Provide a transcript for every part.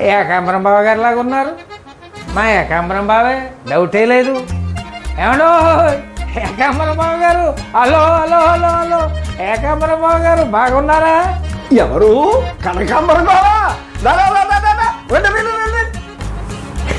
ఏకాంబరం బావ గారు లాగా ఉన్నారు? మా ఏకాంబరం బావే? డౌటే లేదు. ఏమడో? ఏకాంబరం బావ గారు? Hello hello hello hello. Ekambaram బావ గారు బాగున్నారా? ఎవరు? కనకాంబరం బావా.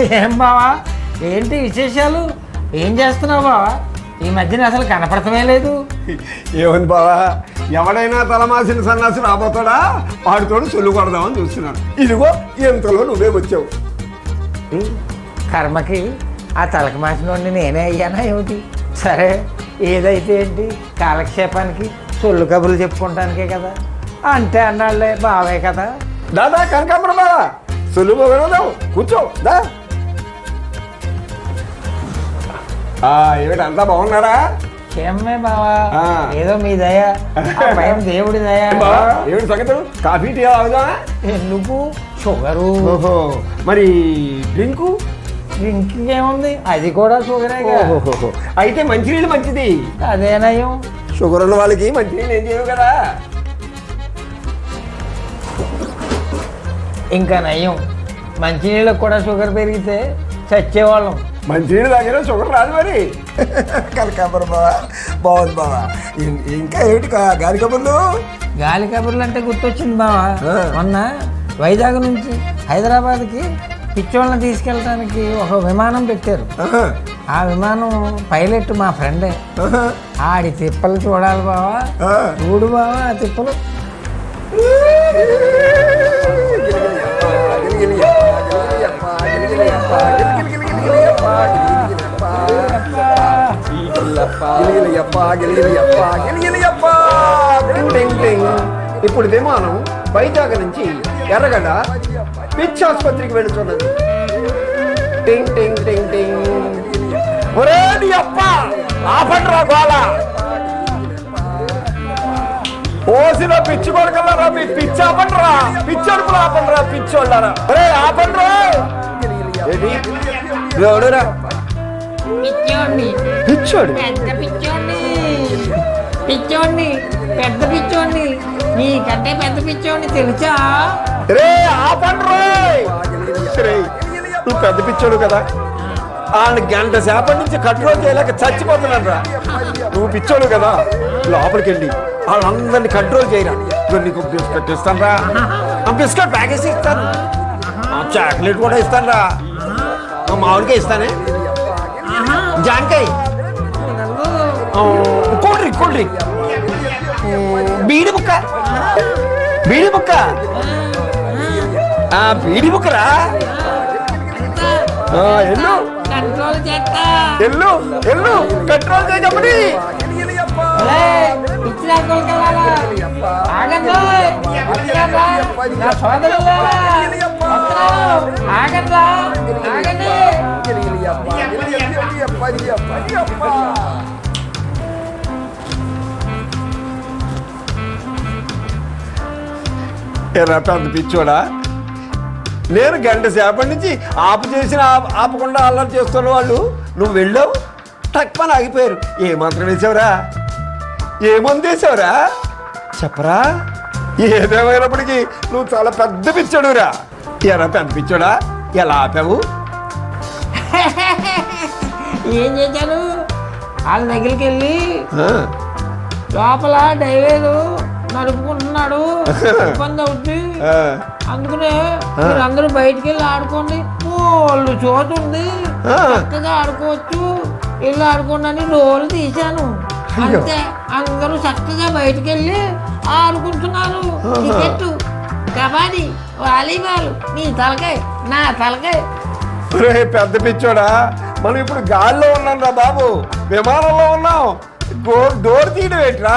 ఏం బావా? ఏంటి విశేషాలు? ఏం చేస్తున్నావు బావా? ఈ మధ్యన అసలు కనపడటమే లేదు. ఏముంది బావా? ఎవడైనా తలమాసిన సన్నాసి రాబోతాడా? వాడితోడు సొల్లు కొడదామని చూస్తున్నాను ఇదిగో ఇంతలో నువ్వే వచ్చావు. కర్మకి ఆ తలక మాసినోడిని నేనే అయ్యానా ఏమిటి? సరే ఏదైతే ఏంటి? కాలక్షేపానికి సొల్లు కబుర్లు చెప్పుకుంటానికే కదా. అంటే అన్నాళ్ళే బావే కదా. దాదా కనకాంబరం బావా. సొల్లు కూర్చో దా. ఏమిటి అంతా బాగున్నారా? ఏమే బావా. ఏదో మీ దయ. భయం దేవుడి దయ. ఏమిటి సంగతులు కాఫీ టీ అవుదా ఎందుకు షుగరు. ఓహో మరి డ్రింకు? డ్రింకింగ్ ఏముంది అది కూడా ఓహోహోహో. అయితే మంచినీళ్ళు మంచిది. అదేనయం షుగర్ ఉన్న వాళ్ళకి మంచినీళ్ళు ఏం చేయవు కదా. ఇంకా నయం మంచినీళ్ళకి కూడా షుగర్ పెరిగితే చచ్చేవాళ్ళం. మంచినీళ్ళు తాగినా షుగర్ రాదు మరి. కనకాంబరం బావా బాగుంది బావా. ఇం- ఇంకా ఏమిటి కా- గాలి కబుర్లు? గాలి కబుర్లు అంటే గుర్తొచ్చింది బావా. ఆ. మొన్న వైజాగ్ నుంచి హైదరాబాద్కి పిచ్చోళ్ళని తీసుకెళ్ళడానికి ఒక విమానం పెట్టారు. ఆహా, ఆ విమానం పైలట్ మా ఫ్రెండే. ఆహా, ఆడి తిప్పలు చూడాలి బావా. ఆ. చూడు బావా ఆ తిప్పలు. ఇప్పుడు విమానం వైజాగ్ నుంచి ఎర్రగడ్డ పిచ్ ఆసుపత్రికి వెళుతున్నది. టింగ్ టింగ్ టింగ్ టింగ్. ఒరే నీ అప్ప ఆపండ్రా గోళ ఓసిలో పిచ్చి కొడకల్లారా మీ పిచ్చి ఆపండ్రా. పిచ్చి అడుపులు ఆపండ్రా పిచ్చి వాళ్ళారా. ఒరే ఆపండ్రా. పిచ్చోడు? పిచ్చోడిని పెద్ద పిచ్చోడిని నీకంటే పెద్ద పిచ్చోడిని తెలుసా? రే ఆపండ్రా రే. నువ్వు పెద్ద పిచ్చోడు కదా. ఆయన గంట సేపటి నుంచి కంట్రోల్ చేయలేక చచ్చిపోతున్నాడు రా. నువ్వు పిచ్చోడు కదా. లోపలికి వెళ్ళి వాళ్ళందరినీ కంట్రోల్ చేయరా. ఇదిగో నీకు బిస్కెట్ ఇస్తాను రా. ఆ బిస్కెట్ ప్యాకేజ్ ఇస్తాను. చాక్లెట్ కూడా ఇస్తాను రా. మామిడికాయ ఇస్తానే. జాంకాయ. కూల్ డ్రింక్ కూల్ డ్రింక్ బీడి ముక్క బీడి ముక్క ఆ బీడి ముక్కరా ఆ, ఎల్లు ఎల్లు ఎల్లు కంట్రోల్ చేయమని ఆగండి ఆగండి ఎర్ర పెద్ద పిచ్చోడా? నేను గంట సేపటి నుంచి ఆపు చేసిన ఆప- ఆపకుండా అల్లరి చేస్తున్న వాళ్ళు నువ్వు వెళ్ళావు? టక్మని ఆగిపోయారు. ఏ మాత్రం వేసావురా? ఏ మందు వేసావురా? చెప్పరా? ఏదేమైనప్పటికీ నువ్వు చాలా పెద్ద పిచ్చోడురా. ఎరా పెద్ద పిచ్చోడా? ఎలా ఆపావు? ఏం చేశాను వాళ్ళ దగ్గరికి వెళ్ళి లోపల డైవేలు నడుపుకుంటున్నాడు. ఇబ్బంది అవుతుంది అందుకనే మీరు అందరూ బయటికి వెళ్ళి ఆడుకోండి. వాళ్ళు చోటు ఉంది. చక్కగా ఆడుకోవచ్చు. వెళ్ళి ఆడుకోండి అని రోలు తీశాను. అంతే. అందరూ చక్కగా బయటికి వెళ్ళి ఆడుకుంటున్నారు క్రికెట్ కబడ్డీ వాలీబాల్ నీ తలకాయ నా తలకాయ. పెద్ద పిచ్చోడా. మనం ఇప్పుడు గాల్లో ఉన్నాం రా బాబు. విమానంలో ఉన్నాం. డోర్ తీయడం ఏంట్రా?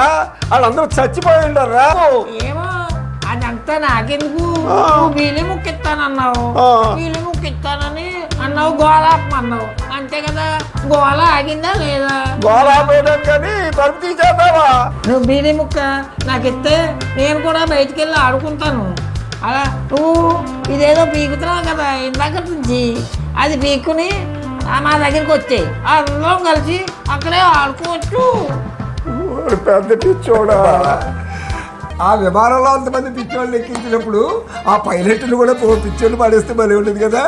వాళ్ళందరూ చచ్చిపోయి ఉంటారు రా ఏమో అదంతా నాకెందుకు? వీలి ముక్కిస్తానన్నావు. వీలి ముక్కిస్తానని అన్నావు గోళ ఆపమన్నావు. అంతే కదా? గోళ ఆగిందా లేదా? గోళాపేయడం కానీ తలుపు తీసేద్దావా నువ్వు బీడీ ముక్క. నాకు ఇస్తే నేను కూడా బయటికి వెళ్ళి ఆడుకుంటాను. అలా నువ్వు ఇదేదో పీకుతున్నావు కదా ఇందాక నుంచి. అది పీక్కుని ఆ మా దగ్గరికి వచ్చాయి. అందరం కలిసి అక్కడే ఆడుకోవచ్చు. పెద్ద పిచ్చోడా. ఆ విమానంలో అంతమంది పిచ్చోళ్ళు ఎక్కించినప్పుడు ఆ పైలట్ని కూడా పో పిచ్చోళ్ళు పడేస్తే భలే ఉండేది కదా.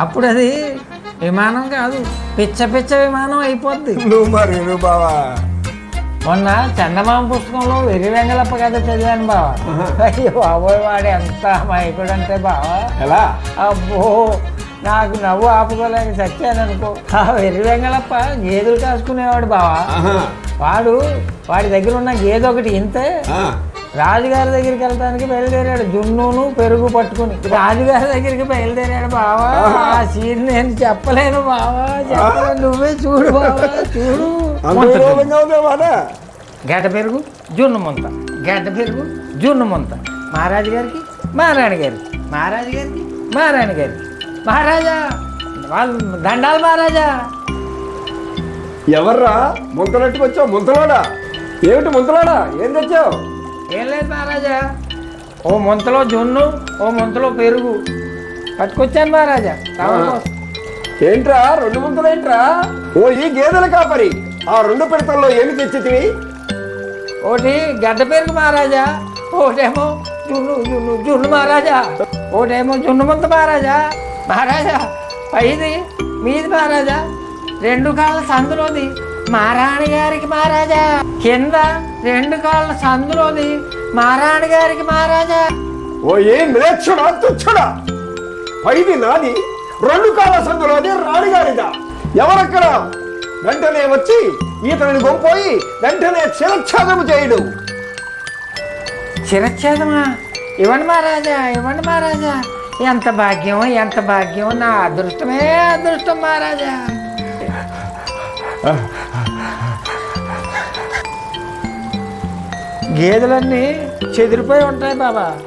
అప్పుడు అది విమానం కాదు పిచ్చ పిచ్చ విమానం అయిపోద్ది. నువ్వు మరి నువ్వు బావా. మొన్న చందమామ పుస్తకంలో వెర్రి వెంగళప్ప కథ చదివాను బావా. అయ్యో బాబోయ్ వాడు ఎంత అమాయకుడు అంటే బావా. ఎలా? అబ్బో నాకు నవ్వు ఆపుకోలేక చచ్చాను అనుకో ఆ వెర్రి వెంగళప్ప గేదెలు కాసుకునేవాడు బావా. వాడు వాడి దగ్గర ఉన్న గేదె ఒకటి ఇంతే ఆ. రాజుగారి దగ్గరికి వెళ్ళడానికి బయలుదేరాడు. జున్నును పెరుగు పట్టుకుని. రాజుగారి దగ్గరికి బయలుదేరాడు బావా. ఆ సీన్ నేను చెప్పలేను బావా. చెప్పలేను. నువ్వే చూడు బావా చూడు. గడ్డ పెరుగు జున్ను ముంత. గడ్డ పెరుగు జున్ను ముంత. మహారాజు గారికి మహారాణి గారికి మహారాజు గారికి మహారాణి గారికి. మహారాజా వాళ్ళు దండాలు మహారాజా. ఎవర్రా? ముంతలట్టుకు వచ్చావు? ముంతలోడా? ఏమిటి ముంతలోడా? ఏం తెచ్చావు? ఏం లేదు మహారాజా. ఓ ముంతలో జున్ను ఓ ముంతలో పెరుగు. పట్టుకొచ్చాను మహారాజా. ఏంట్రా? రెండు ముంతలేంట్రా ఓ ఈ గేదెల కాపరి. ఆ రెండు పిడతల్లో ఏమి తెచ్చితివి ఒకటి గడ్డ పెరుగు మహారాజా. ఒకటేమో జున్ను జున్ను జున్ను మహారాజా. ఒకటేమో జున్ను ముంత మహారాజా. మహారాజా పైది మీది మహారాజా. రెండు కాళ్ళ సందులోది. మహారాణి గారికి మహారాజా. కింద రెండు కాళ్ళ సందులోది. మహారాణి గారికి మహారాజా. ఓ ఏ మ్లేచ్చుడా తుచ్చుడా? పైది నాది రెండు కాల సందులోది రాణిగారిదా ఎవరక్కడ? వెంటనే వచ్చి ఈతని గొంపోయి వెంటనే శిరచ్ఛేదము చేయడు. చిరచ్ఛేదమా ఇవ్వండి మహారాజా ఇవ్వండి మహారాజా. ఎంత భాగ్యం ఎంత భాగ్యం? నా అదృష్టమే అదృష్టం మహారాజా. గేదెలన్నీ చెదిరిపోయి ఉంటాయి బాబా.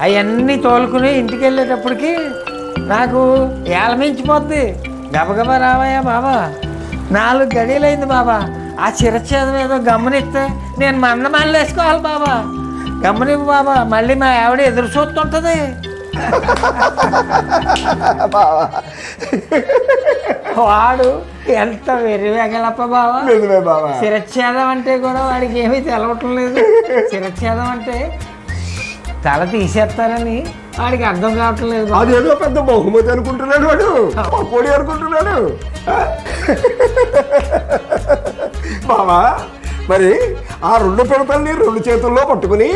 అవన్నీ తోలుకుని ఇంటికి వెళ్ళేటప్పటికి నాకు ఏలమించిపోద్ది గబగబా రావయ్యా బాబా. నాలుగు గడియలైంది బాబా. ఆ చిరచేదం ఏదో గమనిస్తే నేను మంద మళ్ళీ వేసుకోవాలి బాబా. గమనివ్వు బాబా. మళ్ళీ మా ఆవిడ ఎదురు చూస్తుంటుంది. వాడు ఎంత వెర్రివేగలప్ప బావా. నిజమే బావా. శిరచ్ఛేదం అంటే కూడా వాడికి ఏమీ తెలవటం లేదు. శిరచ్ఛేదం అంటే తల తీసేస్తారని వాడికి అర్థం కావటం లేదు బావ. అదేదో పెద్ద బహుమతి అనుకుంటున్నాడు వాడు. పొడి అనుకుంటున్నాడు? బావా మరి ఆ రెండు పిడతల్ని రెండు చేతుల్లో పట్టుకుని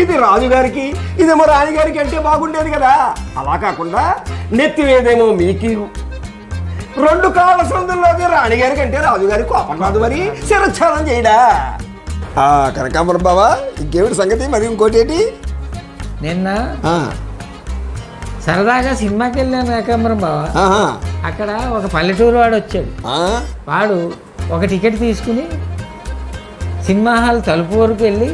ఇది రాజుగారికి ఇదేమో రాణిగారికి అంటే బాగుండేది కదా. అలా కాకుండా నెత్తివేదేమో మీకు. రెండు కాళ్ళ సందుల్లోకి రాణిగారికి అంటే రాజుగారి కోపం కాదు మరి. శిరచ్ఛాదం చేయడా? ఆ కనకాంబరం బావా ఇంకేమిటి సంగతి? మరి ఇంకోటి ఏంటి? నిన్న సరదాగా సినిమాకి వెళ్ళాను ఏకాంబరం బావ. అక్కడ ఒక పల్లెటూరు వాడు వచ్చాడు. వాడు ఒక టికెట్ తీసుకుని సినిమా హాల్ తలుపు వరకు వెళ్ళి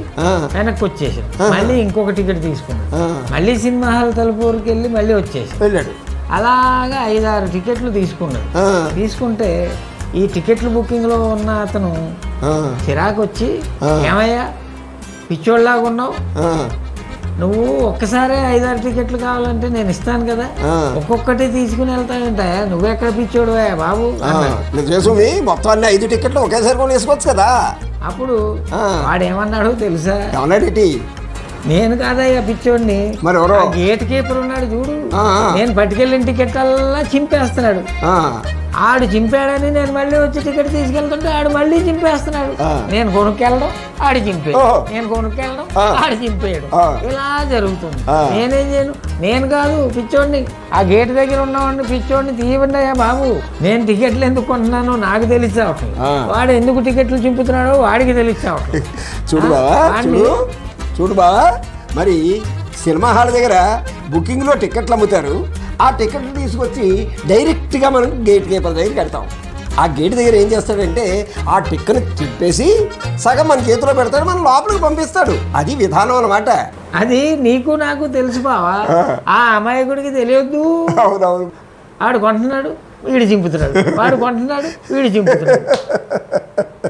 వెనక్కి వచ్చేసాడు. మళ్ళీ ఇంకొక టికెట్ తీసుకున్నాడు. మళ్ళీ సినిమా హాల్ తలుపు వరకు వెళ్ళి మళ్ళీ వచ్చేసాడు. వెళ్ళాడు. అలాగా ఐదారు టికెట్లు తీసుకున్నాడు. తీసుకుంటే ఈ టికెట్లు బుకింగ్లో ఉన్న అతను చిరాకు వచ్చి. ఏమయ్యా పిచ్చోళ్ళలాగా ఉన్నావు? నువ్వు ఒక్కసారే ఐదారు టికెట్లు కావాలంటే నేను ఇస్తాను కదా. ఒక్కొక్కటి తీసుకుని వెళ్తానంట నువ్వెక్కడ పిచ్చోడువా బాబు? మొత్తం అన్ని ఐదు టికెట్లు ఒకేసారి కొని వేసుకోవచ్చు కదా. అప్పుడు. వాడేమన్నాడు తెలుసా ఏమన్నాడేటి నేను కాదయ్యా పిచ్చోడిని మరి ఎవరో? గేట్ కీపర్ ఉన్నాడు చూడు ఆ, ఆ. నేను పట్టుకెళ్ళిన టికెట్లల్లా చింపేస్తున్నాడు ఆ, ఆడు చింపాడని నేను మళ్ళీ వచ్చి టికెట్ తీసుకెళ్తుంటే ఆడు మళ్ళీ చింపేస్తున్నాడు ఆ. నేను కొనుక్కెళ్ళడం ఆడు చింపేయడం ఓహో. నేను కొనుక్కెళ్ళడం ఆ. ఆడు చింపేయడం ఆ. ఇలా జరుగుతుంది ఆ. నేనేం చేయను నేను కాదు పిచ్చోడిని ఆ గేట్ దగ్గర ఉన్నవాడిని పిచ్చోడిని తీయబండి అయ్యా బాబు నేను టికెట్లు ఎందుకు కొంటున్నానో నాకు తెలిసి రావట్లేదు ఆ. వాడు ఎందుకు టికెట్లు చింపుతున్నాడో వాడికి తెలిసి రావట్లేదు చూడు బావా వాడిని- చూడు చూడు బావా మరి సినిమా హాల్ దగ్గర బుకింగ్లో టికెట్లు అమ్ముతారు. ఆ టికెట్లు తీసుకొచ్చి డైరెక్ట్గా మనం గేట్ కీపర్ దగ్గర కడతాం ఆ గేట్ దగ్గర ఏం చేస్తాడంటే ఆ టిక్కెట్ తిప్పేసి సగం మన చేతిలో పెడతాడు మన లోపలికి పంపిస్తాడు. అది విధానం అనమాట అది నీకు నాకు తెలుసు బావా. ఆ. అమాయకుడికి తెలియద్దు. అవునవును. వాడు కొంటున్నాడు వీడు చింపుతున్నాడు. వాడు కొంటున్నాడు వీడు చింపుతున్నాడు.